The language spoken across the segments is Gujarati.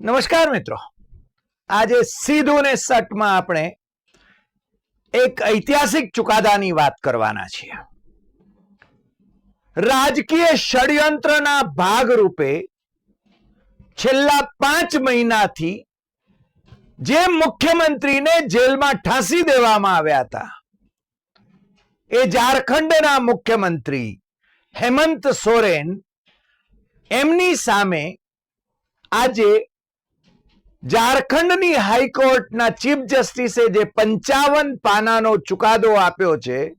નમસ્કાર મિત્રો. આજે સીધું ને સટમાં આપણે એક ઐતિહાસિક ચુકાદાની વાત કરવાના છીએ. રાજકીય ષડયંત્રના ભાગરૂપે છેલ્લા પાંચ મહિનાથી જે મુખ્યમંત્રીને જેલમાં ઠાંસી દેવામાં આવ્યા હતા, એ ઝારખંડના મુખ્યમંત્રી હેમંત સોરેન એમની સામે આજે ઝારખંડની હાઈકોર્ટના ચીફ જસ્ટિસે જે પંચાવન પાનાનો ચુકાદો આપ્યો છે,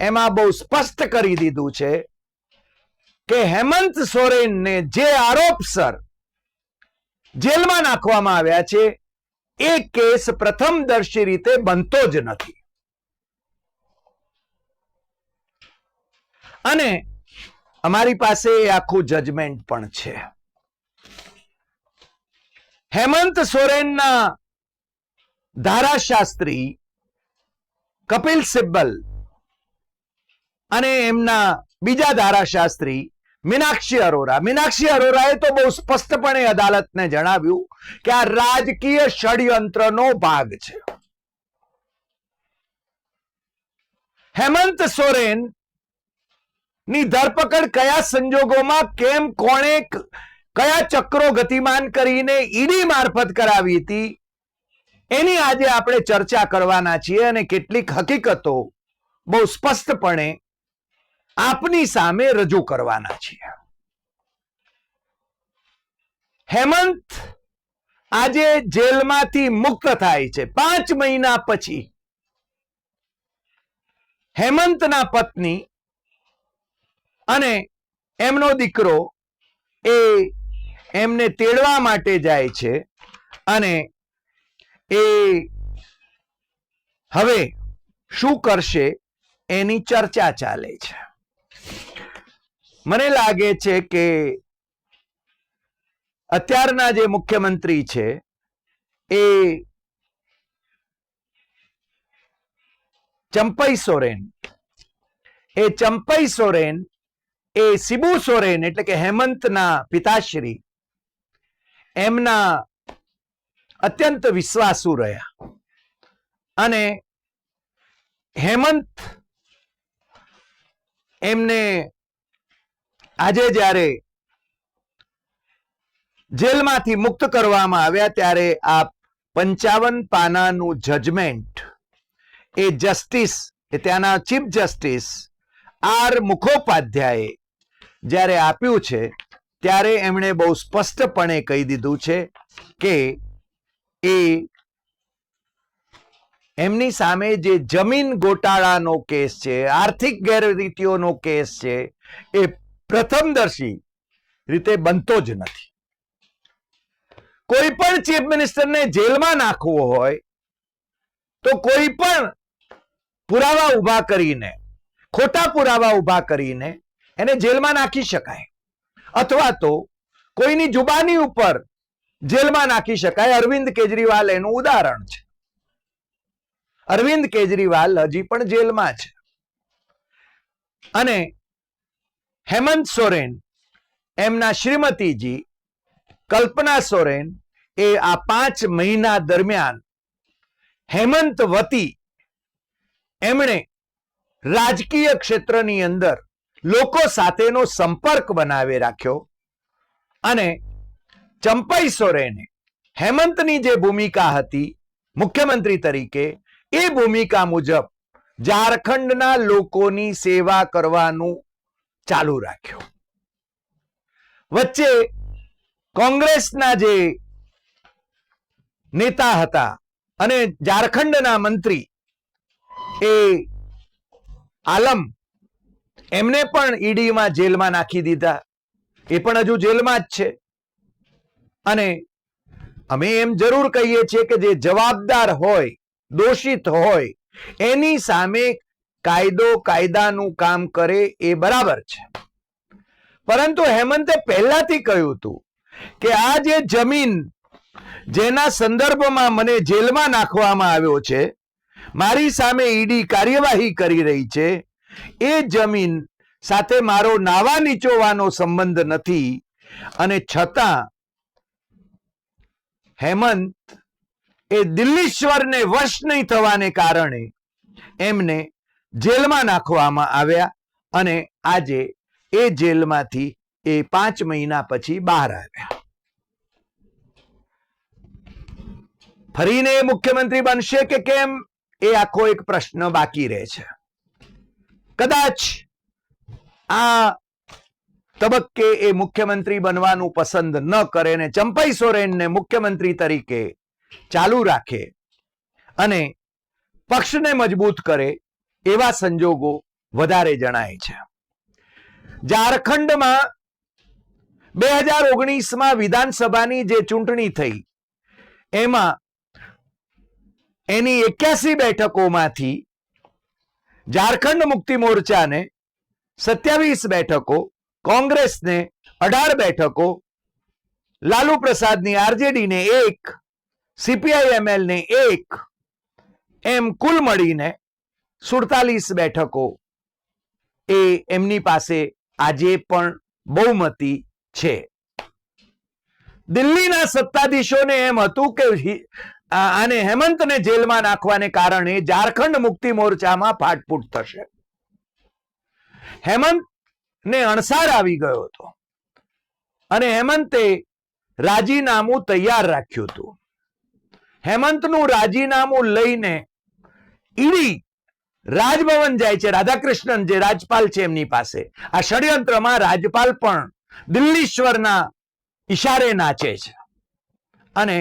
એમાં બહુ સ્પષ્ટ કરી દીધું છે કે હેમંત સોરેનને જે આરોપસર જેલમાં નાખવામાં આવ્યા છે, એ કેસ પ્રથમદર્શી રીતે બનતો જ નથી. અને અમારી પાસે એ આખું જજમેન્ટ પણ છે. હેમંત સોરેનના ધારાશાસ્ત્રી કપિલ સિબ્બલ અને એમના બીજા ધારાશાસ્ત્રી મીનાક્ષી અરોરા. મીનાક્ષી અરોરાએ તો બહુ સ્પષ્ટપણે અદાલતને જણાવ્યું કે આ રાજકીય ષડયંત્રનો ભાગ છે. હેમંત સોરેનની ધરપકડ કયા સંજોગોમાં, કેમ, કોણે કયા ચક્રો ગતિમાન કરીને ઈડી મારફત કરાવી હતી? એની આજે આપણે ચર્ચા કરવાના છીએ અને કેટલીક હકીકતો બહુ સ્પષ્ટપણે આપની સામે રજૂ કરવાના છીએ. હેમંત આજે જેલમાંથી મુક્ત થાય છે. પાંચ મહિના પછી હેમંતના પત્ની અને એમનો દીકરો એ એમને તેડવા માટે જાય છે. અને એ હવે શું કરશે? એની ચર્ચા ચાલે છે. મને લાગે છે કે અત્યારના જે મુખ્યમંત્રી છે, એ ચંપઈ સોરેન. એ ચંપઈ સોરેન, એ સિબુ સોરેન એટલે કે હેમંતના પિતાશ્રી એમના અત્યંત વિશ્વાસુ રહ્યા. અને હેમંત એમને આજે જ્યારે જેલમાંથી મુક્ત કરવામાં આવ્યા ત્યારે આ પંચાવન પાનાનું જજમેન્ટ એ જસ્ટિસ, એ ત્યાંના ચીફ જસ્ટિસ આર મુખોપાધ્યાયે જ્યારે આપ્યું છે ત્યારે એમણે બહુ સ્પષ્ટપણે કહી દીધું છે કે એમની સામે જે જમીન ગોટાળાનો કેસ છે, આર્થિક ગેરરીતિઓનો કેસ છે, એ પ્રથમદર્શી રીતે બનતો જ નથી. કોઈ પણ ચીફ મિનિસ્ટરને જેલમાં નાખવો હોય, તો કોઈ પણ પુરાવા ઊભા કરીને, ખોટા પુરાવા ઊભા કરીને એને જેલમાં નાખી શકાય. અથવા તો કોઈની જુબાની ઉપર જેલમાં નાખી શકાય. અરવિંદ કેજરીવાલ એનું ઉદાહરણ છે. અરવિંદ કેજરીવાલ હજી પણ જેલમાં છે. અને હેમંત સોરેન, એમના શ્રીમતીજી કલ્પના સોરેન એ આ પાંચ મહિના દરમિયાન હેમંત વતી એમણે રાજકીય ક્ષેત્રની અંદર લોકો સાથેનો સંપર્ક બનાવી રાખ્યો અને ચંપાઈ સોરેને હેમંતની જે ભૂમિકા હતી, મુખ્યમંત્રી તરીકે, એ ભૂમિકા મુજબ ઝારખંડના લોકોની સેવા કરવાનું ચાલુ રાખ્યું. વચ્ચે કોંગ્રેસના જે નેતા હતા અને ઝારખંડના મંત્રી એ આલમ એમને પણ ઈડીમાં જેલમાં નાખી દીધા. એ પણ હજુ જેલમાં જ છે. અને અમે એમ જરૂર કહીએ છીએ કે જે જવાબદાર હોય, દોષિત હોય, એની સામે કાયદો કાયદાનું કામ કરે એ બરાબર છે. પરંતુ હેમંતે પહેલાથી કહ્યું હતું કે આ જે જમીન જેના સંદર્ભમાં મને જેલમાં નાખવામાં આવ્યો છે, મારી સામે ઈડી કાર્યવાહી કરી રહી છે એ જમીન સાથે મારો નાવા નીચોવાનો સંબંધ નથી અને છતાં હેમંત એ દિલ્હીશ્વરને વશ નહીં થવાને કારણે એમને જેલમાં નાખવામાં આવ્યા અને આજે એ જેલમાંથી એ પાંચ મહિના પછી બહાર આવ્યા. ફરીને મુખ્યમંત્રી બનશે કે કેમ? એ આખો એક પ્રશ્ન બાકી રહે છે. કદાચ આ તબક્કે એ મુખ્યમંત્રી બનવાનું પસંદ ન કરે ને ચંપાઈ સોરેનને મુખ્યમંત્રી તરીકે ચાલુ રાખે અને પક્ષને મજબૂત કરે એવા સંજોગો વધારે જણાય છે. ઝારખંડમાં બે હજાર ઓગણીસમાં વિધાનસભાની જે ચૂંટણી થઈ, એમાં એની એક્યાસી બેઠકોમાંથી ઝારખંડ મુક્તિ મોરચાને સત્યાવીસ બેઠકો, કોંગ્રેસને અઢાર બેઠકો, લાલુ પ્રસાદની આરજેડીને એક સીપીઆઈએમએલને એક, એમ કુલ મળીને સુડતાલીસ બેઠકો. એ એમની પાસે આજે પણ બહુમતી છે. દિલ્હીના સત્તાધીશોને એમ હતું કે આને હેમંતને જેલમાં નાખવાને કારણે ઝારખંડ મુક્તિ મોરચામાં ફાટફૂટ થશે. હેમંત ને અણસાર આવી ગયો હતો અને હેમંતે રાજીનામું તૈયાર રાખ્યું હતું. હેમંતનું રાજીનામું લઈને ઈડી રાજભવન જાય છે, રાધાકૃષ્ણન જે રાજપાલ છે એમની પાસે. આ ષડયંત્રમાં રાજપાલ પણ દિલ્હીશ્વરના ઈશારે નાચે છે. અને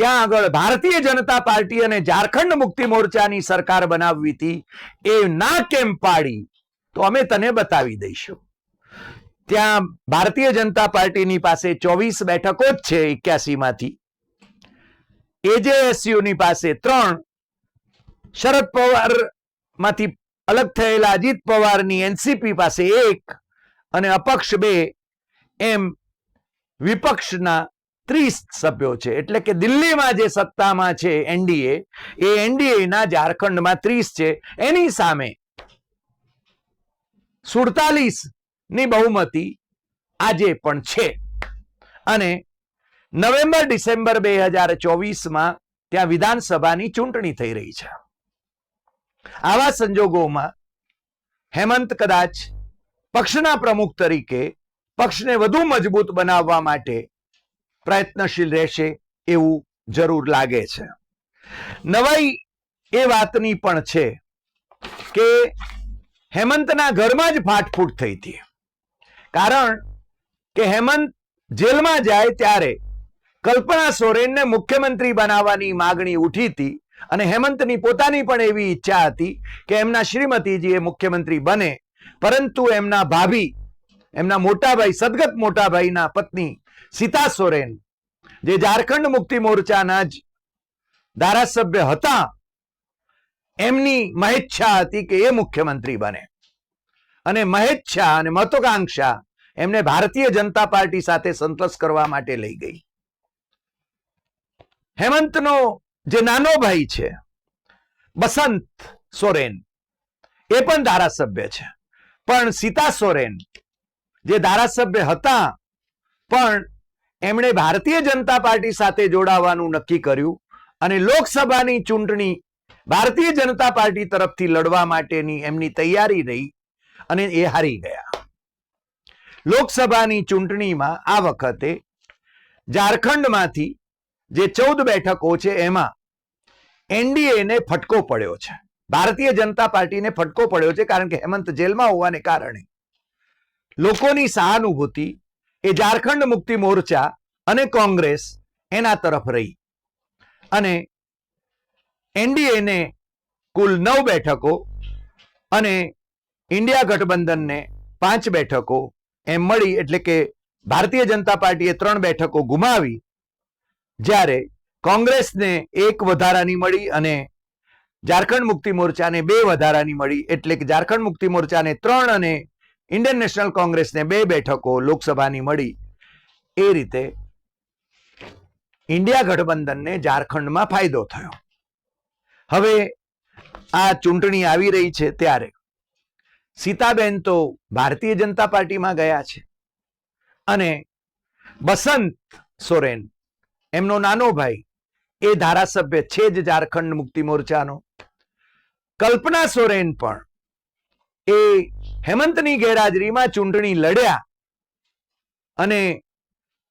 ત્યાં આગળ ભારતીય જનતા પાર્ટી અને ઝારખંડ મુક્તિ મોરચાની સરકાર બનાવવી હતી. એ ના કેમ પાડી? તો અમે તને બતાવી દઈશું. ત્યાં ભારતીય જનતા પાર્ટીની પાસે ચોવીસ બેઠકો જ છે એક્યાસી માંથી એજેએસયુની પાસે ત્રણ, શરદ પવારમાંથી અલગ થયેલા અજીત પવારની એનસીપી પાસે એક અને અપક્ષ બે એમ વિપક્ષના ત્રીસ સભ્યો છે. એટલે કે દિલ્હીમાં જે સત્તામાં છે એનડીએ, એ એનડીએ ના ઝારખંડમાં ત્રીસ છે. એની સામે સુડતાલીસની બહુમતી આજે પણ છે. અને નવેમ્બર ડિસેમ્બર બે હજાર ચોવીસમાં ત્યાં વિધાનસભાની ચૂંટણી થઈ રહી છે. આવા સંજોગોમાં હેમંત કદાચ પક્ષના પ્રમુખ તરીકે પક્ષને વધુ મજબૂત બનાવવા માટે પ્રયત્નશીલ રહેશે એવું જરૂર લાગે છે. નવાઈ એ વાતની પણ છે કે હેમંતના ઘરમાં જ ફાટફૂટ થઈ હતી. કારણ કે હેમંત જેલમાં જાય ત્યારે કલ્પના સોરેનને મુખ્યમંત્રી બનાવવાની માગણી ઉઠી હતી અને હેમંતની પોતાની પણ એવી ઈચ્છા હતી કે એમના શ્રીમતીજી એ મુખ્યમંત્રી બને. પરંતુ એમના ભાભી, એમના મોટાભાઈ, સદગત મોટાભાઈના પત્ની સીતા સોરેન, જે ઝારખંડ મુક્તિ મોરચાના જ ધારાસભ્ય હતા, એમની મહેચ્છા હતી કે એ મુખ્યમંત્રી બને. અને મહેચ્છા અને મહત્વાકાંક્ષા એમને ભારતીય જનતા પાર્ટી સાથે સંતોષ કરવા માટે લઈ ગઈ. હેમંતનો જે નાનો ભાઈ છે, બસંત સોરેન, એ પણ ધારાસભ્ય છે. પણ સીતા સોરેન જે ધારાસભ્ય હતા, પણ એમણે ભારતીય જનતા પાર્ટી સાથે જોડાવાનું નક્કી કર્યું અને લોકસભાની ચૂંટણી ભારતીય જનતા પાર્ટી તરફથી લડવા માટેની એમની તૈયારી રહી અને એ હારી ગયા. લોકસભાની ચૂંટણીમાં આ વખતે ઝારખંડમાંથી જે ચૌદ બેઠકો છે એમાં એનડીએને ફટકો પડ્યો છે. ભારતીય જનતા પાર્ટીને ફટકો પડ્યો છે કારણ કે હેમંત જેલમાં હોવાને કારણે લોકોની સહાનુભૂતિ એ ઝારખંડ મુક્તિ મોરચા અને કોંગ્રેસ એના તરફ રહી. અને એનડીએને કુલ નવ બેઠકો અને ઇન્ડિયા ગઠબંધનને પાંચ બેઠકો એમ મળી એટલે કે ભારતીય જનતા પાર્ટીએ ત્રણ બેઠકો ગુમાવી, જ્યારે કોંગ્રેસને એક વધારાની મળી અને ઝારખંડ મુક્તિ મોરચાને બે વધારાની મળી એટલે કે ઝારખંડ મુક્તિ મોરચાને ત્રણ અને ઇન્ડિયન નેશનલ કોંગ્રેસને બે બેઠકો લોકસભાની મળી. એ રીતે ઇન્ડિયા ગઠબંધનને ઝારખંડમાં ફાયદો થયો. હવે આ ચૂંટણી આવી રહી છે ત્યારે સીતાબેન તો ભારતીય જનતા પાર્ટીમાં ગયા છે અને બસંત સોરેન, એમનો નાનો ભાઈ, એ ધારાસભ્ય છે જ ઝારખંડ મુક્તિ મોરચાનો. કલ્પના સોરેન પણ એ હેમંતની ગેરહાજરીમાં ચૂંટણી લડ્યા અને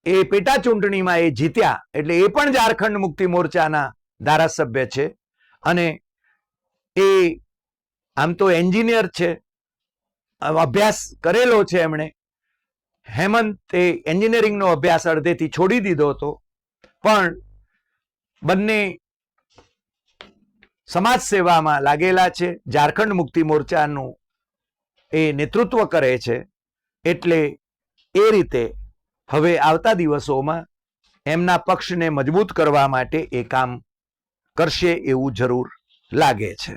એ પેટા ચૂંટણીમાં એ જીત્યા. એટલે એ પણ ઝારખંડ મુક્તિ મોરચાના ધારાસભ્ય છે અને એ આમ તો એન્જિનિયર છે અભ્યાસ કરેલો છે એમણે. હેમંત એ એન્જિનિયરિંગનો અભ્યાસ અડધેથી છોડી દીધો હતો. પણ બંને સમાજ સેવામાં લાગેલા છે. ઝારખંડ મુક્તિ મોરચાનું એ નેતૃત્વ કરે છે, એટલે એ રીતે હવે આવતા દિવસોમાં એમના પક્ષને મજબૂત કરવા માટે એ કામ કરશે એવું જરૂર લાગે છે.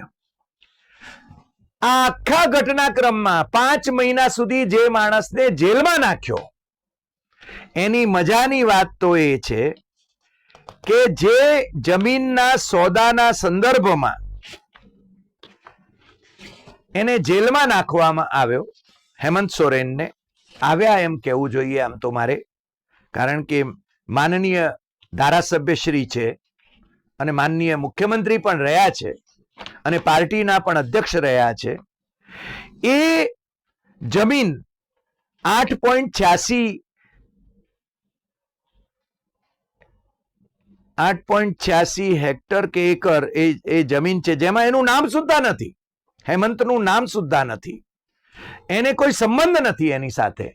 આ આખા ઘટનાક્રમમાં પાંચ મહિના સુધી જે માણસને જેલમાં નાખ્યો, એની મજાની વાત તો એ છે કે જે જમીનના સોદાના સંદર્ભમાં એને જેલમાં નાખવામાં આવ્યો. હેમંત સોરેનને આવ્યા એમ કહેવું જોઈએ આમ તો મારે. કારણ કે માનનીય ધારાસભ્યશ્રી છે અને માનનીય મુખ્યમંત્રી પણ રહ્યા છે અને પાર્ટીના પણ અધ્યક્ષ રહ્યા છે. એ જમીન આઠ પોઈન્ટ છ્યાસી આઠ પોઈન્ટ છ્યાસી હેક્ટર કે એકર એ એ જમીન છે, જેમાં એનું નામ સુદ્ધા નથી. હેમંતનું નામ સુદ્ધા નથી. એને કોઈ સંબંધ નથી એની સાથે.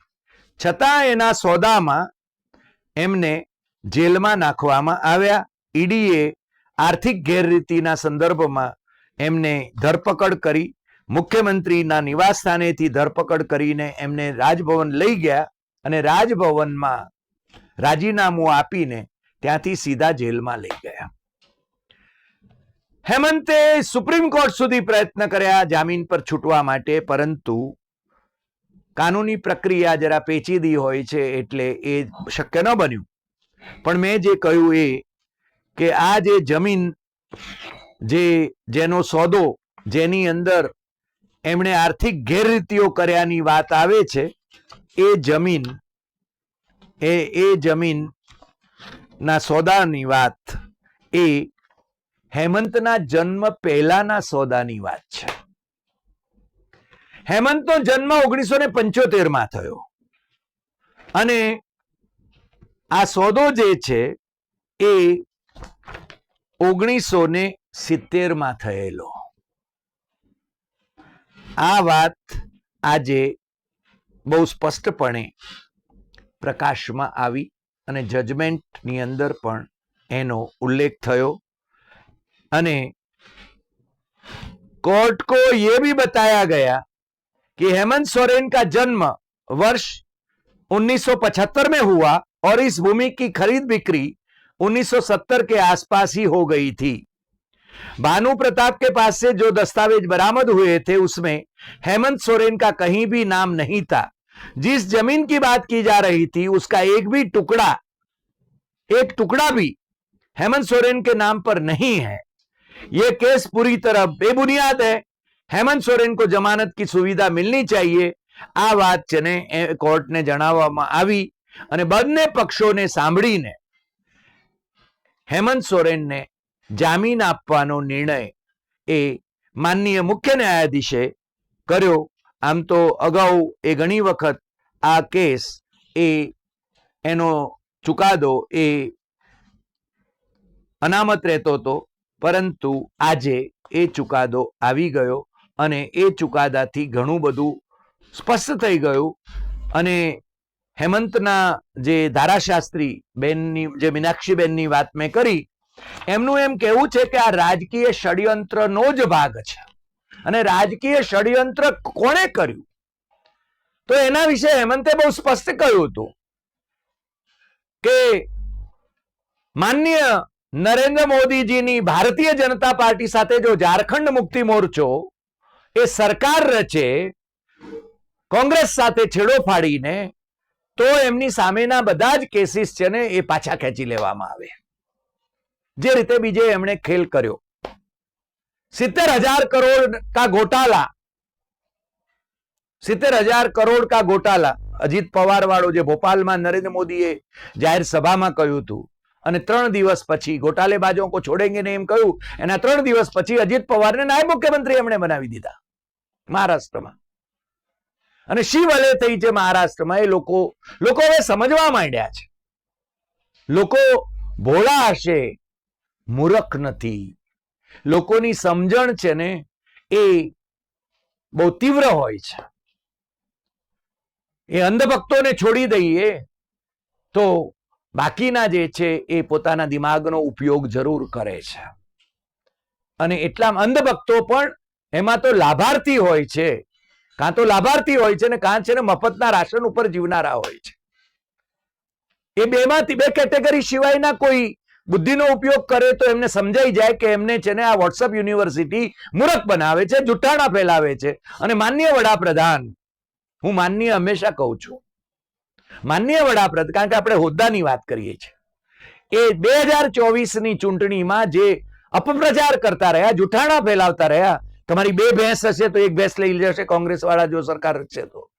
છતાં એના સોદામાં એમને જેલમાં નાખવામાં આવ્યા. ઈડીએ આર્થિક ગેરરીતિના સંદર્ભમાં એમને ધરપકડ કરી. મુખ્યમંત્રીના નિવાસસ્થાનેથી ધરપકડ કરીને એમને રાજભવન લઈ ગયા અને રાજભવનમાં રાજીનામું આપીને ત્યાંથી સીધા જેલમાં લઈ ગયા. હેમંતે સુપ્રીમ કોર્ટ સુધી પ્રયત્ન કર્યા જામીન પર છૂટવા માટે, પરંતુ કાનૂની પ્રક્રિયા જરા પેચીદી હોય છે એટલે એ શક્ય ન બન્યું. પણ મેં જે કહ્યું એ કે આ જે જમીન જે જેનો સોદો જેની અંદર એમણે આર્થિક ગેરરીતિઓ કર્યાની વાત આવે છે, એ જમીન, એ એ જમીન ના સોદાની વાત એ હેમંતના જન્મ પહેલાના સોદાની વાત છે. હેમંતનો જન્મ ઓગણીસો ને પંચોતેરમાં થયો. અને આ સોદો જે છે એ ઓગણીસો ને સિત્તેરમાં થયેલો. આ વાત આજે બહુ સ્પષ્ટપણે પ્રકાશમાં આવી અને જજમેન્ટની અંદર પણ એનો ઉલ્લેખ થયો. અને कोर्ट को यह भी बताया गया कि हेमंत सोरेन का जन्म वर्ष 1975 में हुआ और इस भूमि की खरीद बिक्री 1970 के आसपास ही हो गई थी। भानु प्रताप के पास से जो दस्तावेज़ बरामद हुए थे, उसमें हेमंत सोरेन का कहीं भी नाम नहीं था। जिस ज़मीन की बात की जा रही थी, उसका एक भी टुकड़ा, एक टुकड़ा भी हेमंत सोरेन के नाम पर नहीं है। ये केस पूरी तरह बेबुनियाद है हेमंत सोरेन को जमानत की सुविधा मिलनी चाहिए આ વાત છે ને એ કોર્ટને જણાવવામાં આવી અને બંને પક્ષોને સાંભળીને હેમંત સોરેનને જામીન આપવાનો નિર્ણય એ માનનીય મુખ્ય ન્યાયાધીશે કર્યો આમ તો અગાઉ એ ઘણી વખત આ કેસ એ એનો ચુકાદો એ અનામત રહેતો હતો પરંતુ આજે એ ચુકાદો આવી ગયો અને એ ચુકાદાથી ઘણું બધું સ્પષ્ટ થઈ ગયું અને હેમંતના જે ધારાશાસ્ત્રી બેનની, જે મીનાક્ષીબેનની વાત મેં કરી, એમનું એમ કહેવું છે કે આ રાજકીય ષડયંત્રનો જ ભાગ છે. અને રાજકીય ષડયંત્ર કોણે કર્યું? તો એના વિશે હેમંતે બહુ સ્પષ્ટ કહ્યું હતું કે માન્ય નરેન્દ્ર મોદીજીની ભારતીય જનતા પાર્ટી સાથે જો ઝારખંડ મુક્તિ મોરચો એ સરકાર રચે, કોંગ્રેસ સાથે છેડો ફાડીને, તો એમની સામેના બધા જ કેસીસ છે ને એ પાછા ખેંચી લેવામાં આવે. જે રીતે બીજે એમણે ખેલ કર્યો. સિત્તેર હજાર કરોડ કા ગોટાલા, સિત્તેર હજાર કરોડ કા ગોટાલા, અજીત પવાર વાળો જે ભોપાલમાં નરેન્દ્ર મોદીએ જાહેર સભામાં કહ્યું હતું અને ત્રણ દિવસ પછી ગોટાલે બાજુ કો છોડેંગે ને એમ કહ્યું. એના ત્રણ દિવસ પછી અજીત પવારને નાયબ મુખ્યમંત્રી એમણે બનાવી દીધા. મહારાષ્ટ્રમાં. અને શી વલે થઈ છે મહારાષ્ટ્રમાં એ લોકો લોકો હવે સમજવા માંડ્યા છે. લોકો ભોળા હશે, મૂરખ નથી. લોકોની સમજણ છે ને એ બહુ તીવ્ર હોય છે. એ અંધભક્તોને છોડી દઈએ તો બાકીના જે છે એ પોતાના દિમાગનો ઉપયોગ જરૂર કરે છે. અને એટલા અંધભક્તો પણ એમાં તો લાભાર્થી હોય છે. કાં તો લાભાર્થી હોય છે ને કાં છે ને મફતના રાશન ઉપર જીવનારા હોય છે. એ બેમાંથી બે કેટેગરી સિવાયના કોઈ બુદ્ધિનો ઉપયોગ કરે તો એમને સમજાઈ જાય કે એમને છે ને આ વોટ્સઅપ યુનિવર્સિટી મૂર્ખ બનાવે છે, જુઠ્ઠાણા ફેલાવે છે. અને માન્ય વડાપ્રધાન, હું માનનીય હંમેશા કહું છું માનનીય વડાપ્રધાન, કારણ કે આપણે હોદ્દાની વાત કરીએ છીએ. એ બે હજાર ચોવીસની ચૂંટણીમાં જે અપપ્રચાર કરતા રહ્યા જૂઠાણા ફેલાવતા રહ્યા, તમારી બે ભેંસ હશે તો એક ભેંસ લઈ જશે કોંગ્રેસ વાળા જો સરકાર રચશે તો.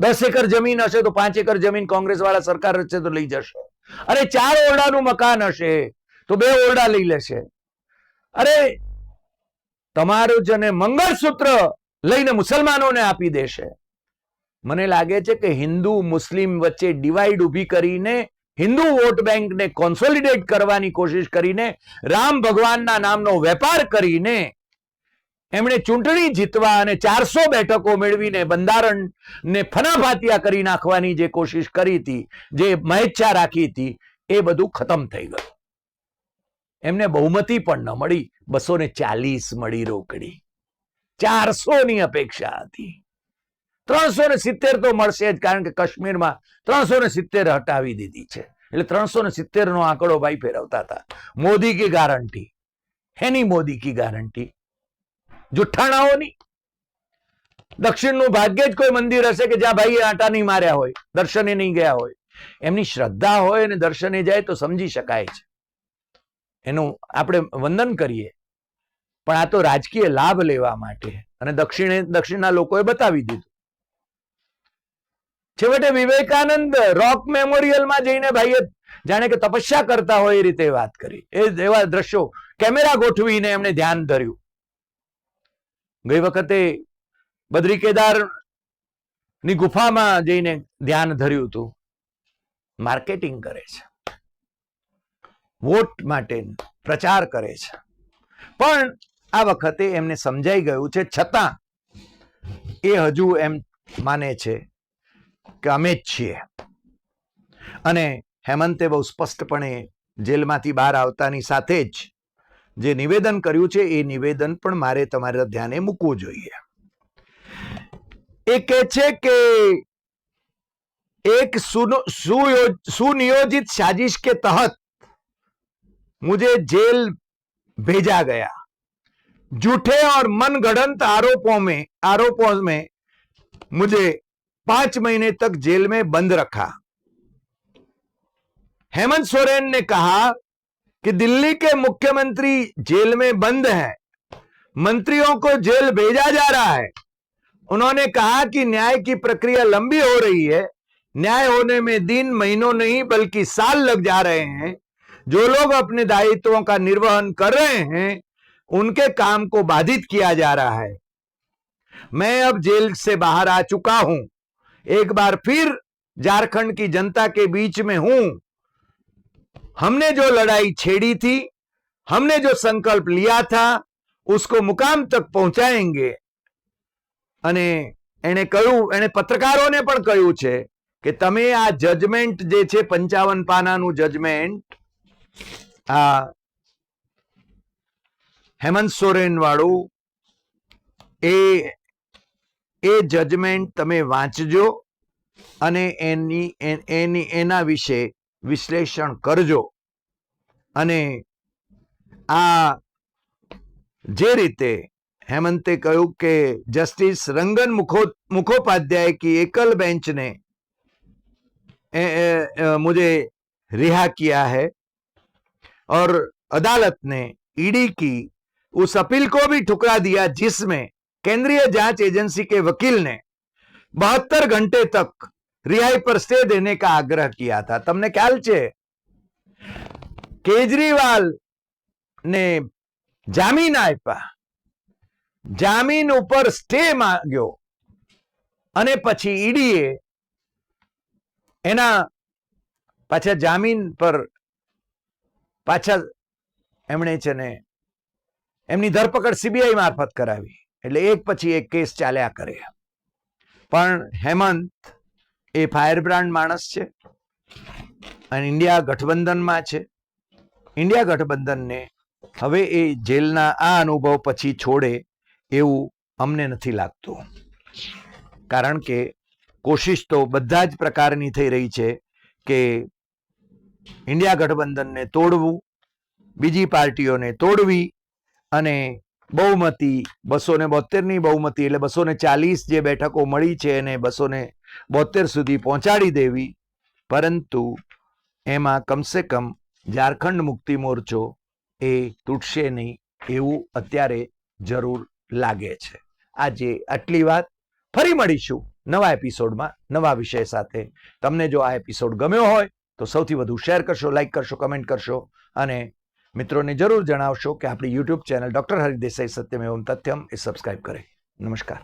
દસ એકર જમીન હશે તો પાંચ એકર જમીન કોંગ્રેસ વાળા સરકાર રચશે તો લઈ જશે. અરે ચાર ઓરડાનું મકાન હશે તો બે ઓરડા લઈ લેશે. અરે તમારું જને મંગળસૂત્ર લઈને મુસલમાનોને આપી દેશે. મને લાગે છે કે હિન્દુ, મુસ્લિમ વચ્ચે ડિવાઈડ ઊભી કરીને હિન્દુ વોટ બેંકને કોન્સોલિડેટ કરવાની કોશિશ કરીને રામ ભગવાનના નામનો વેપાર કરીને એમણે ચૂંટણી જીતવા અને ચારસો બેઠકો મેળવીને બંધારણને ફનાફાતિયા કરી નાખવાની જે કોશિશ કરી હતી, જે મહેચ્છા રાખી હતી, એ બધું ખતમ થઈ ગયું. એમને બહુમતી પણ ન મળી. બસો ને ચાલીસ મળી રોકડી. ચારસો ની અપેક્ષા હતી. ત્રણસો ને સિત્તેર તો મળશે જ, કારણ કે કાશ્મીરમાં ત્રણસો ને સિત્તેર હટાવી દીધી છે. એટલે ત્રણસો ને સિત્તેર નો આંકડો ભાઈ ફેરવતા હતા. મોદી કી ગારંટી હેની મોદી કી ગારંટી જુઠ્ઠાણાઓની? દક્ષિણનું ભાગ્યે જ કોઈ મંદિર હશે કે જ્યાં ભાઈ આટા નહીં માર્યા હોય, દર્શને નહીં ગયા હોય. એમની શ્રદ્ધા હોય અને દર્શને જાય તો સમજી શકાય છે. એનું આપણે વંદન કરીએ. પણ આ તો રાજકીય લાભ લેવા માટે. અને દક્ષિણે, દક્ષિણના લોકોએ બતાવી દીધું. છેવટે વિવેકાનંદ રોક મેમોરિયલમાં જઈને ભાઈએ જાણે કે તપસ્યા કરતા હોય એ રીતે વાત કરી. એ એવા દ્રશ્યો કેમેરા ગોઠવીને એમણે ધ્યાન ધર્યું. ગઈ વખતે બદ્રી કેદારની ગુફામાં જઈને ધ્યાન ધર્યું હતું. માર્કેટિંગ કરે છે. વોટ માટે પ્રચાર કરે છે. પણ આ વખતે એમને સમજાઈ ગયું છે, છતાં એ હજુ એમ માને છે કે અમે જ છીએ અને હેમંતે બહુ સ્પષ્ટપણે જેલમાંથી બહાર આવતાની સાથે જ જે નિવેદન કર્યું છે એ નિવેદન પણ મારે તમારા ધ્યાને મૂકવું જોઈએ એ કહે છે કે एक सुनो- सुयो- सुनियोजित साजिश के तहत मुझे जेल भेजा गया झूठे और मनगढ़ंत आरोपों में आरोपों में मुझे पाँच महीने तक जेल में बंद रखा। हेमंत सोरेन ने कहा कि दिल्ली के मुख्यमंत्री जेल में बंद हैं, मंत्रियों को जेल भेजा जा रहा है। उन्होंने कहा कि न्याय की प्रक्रिया लंबी हो रही है, न्याय होने में दिन, महीनों नहीं, बल्कि साल लग जा रहे हैं। जो लोग अपने दायित्वों का निर्वहन कर रहे हैं, उनके काम को बाधित किया जा रहा है। मैं अब जेल से बाहर आ चुका हूँ। एक बार फिर झारखंड की जनता के बीच में हूं हमने जो लड़ाई छेड़ी थी हमने जो संकल्प लिया था उसको मुकाम तक पहुंचाएंगे અને એણે કહ્યું એણે પત્રકારોને પણ કહ્યું છે કે તમે આ જજમેન્ટ જે છે પંચાવન પાનાનું જજમેન્ટ આ હેમંત સોરેન વાળું એ એ જજમેન્ટ તમે વાંચજો અને એની એ- એની એના વિશે વિશ્લેષણ કરજો અને આ જે રીતે हेमंते કહ્યું કે जस्टिस रंगन मुखो मुखोपाध्याय की एकल बेंच ने ए, ए, ए, मुझे रिहा किया है और अदालत ने ईडी की उस अपील को भी ठुकरा दिया जिसमें केंद्रीय जांच एजेंसी के वकील ने बहत्तर घंटे तक रिहाई पर स्टे देने का आग्रह किया था તમને ખ્યાલ છે કેજરીવાલ ને જામીન આપ્યા જામીન ઉપર સ્ટે માંગ્યો અને પછી ઈડીએ એના પાછા જામીન પર પાછા એમણે છે ને એમની ધરપકડ સીબીઆઈ મારફત કરાવી એટલે એક પછી એક કેસ ચાલ્યા કરે. પણ હેમંત એ ફાયર બ્રાન્ડ માણસ છે અને ઇન્ડિયા ગઠબંધનમાં છે. ઇન્ડિયા ગઠબંધનને હવે એ જેલના આ અનુભવ પછી છોડે એવું અમને નથી લાગતું. કારણ કે કોશિશ તો બધા જ પ્રકારની થઈ રહી છે કે ઇન્ડિયા ગઠબંધનને તોડવું, બીજી પાર્ટીઓને તોડવી અને બહુમતી બસો ને બોતેરની બહુમતી એટલે બસો ને ચાલીસ જે બેઠકો મળી છે એને બસો ને બોતેર સુધી પહોંચાડી દેવી. પરંતુ એમાં કમસે કમ ઝારખંડ મુક્તિ મોરચો એ તૂટશે નહીં એવું અત્યારે જરૂર લાગે છે. આજે આટલી વાત. ફરી મળીશું નવા એપિસોડમાં નવા વિષય સાથે. તમને જો આ એપિસોડ ગમ્યો હોય તો સૌથી વધુ શેર કરશો, લાઈક કરશો, કમેન્ટ કરશો અને મિત્રોને જરૂર જણાવશો કે આપણી યુટ્યુબ ચેનલ ડૉક્ટર હરિદેસાઈ સત્યમ એવમ તથ્યમ એ સબસ્ક્રાઇબ કરે. નમસ્કાર.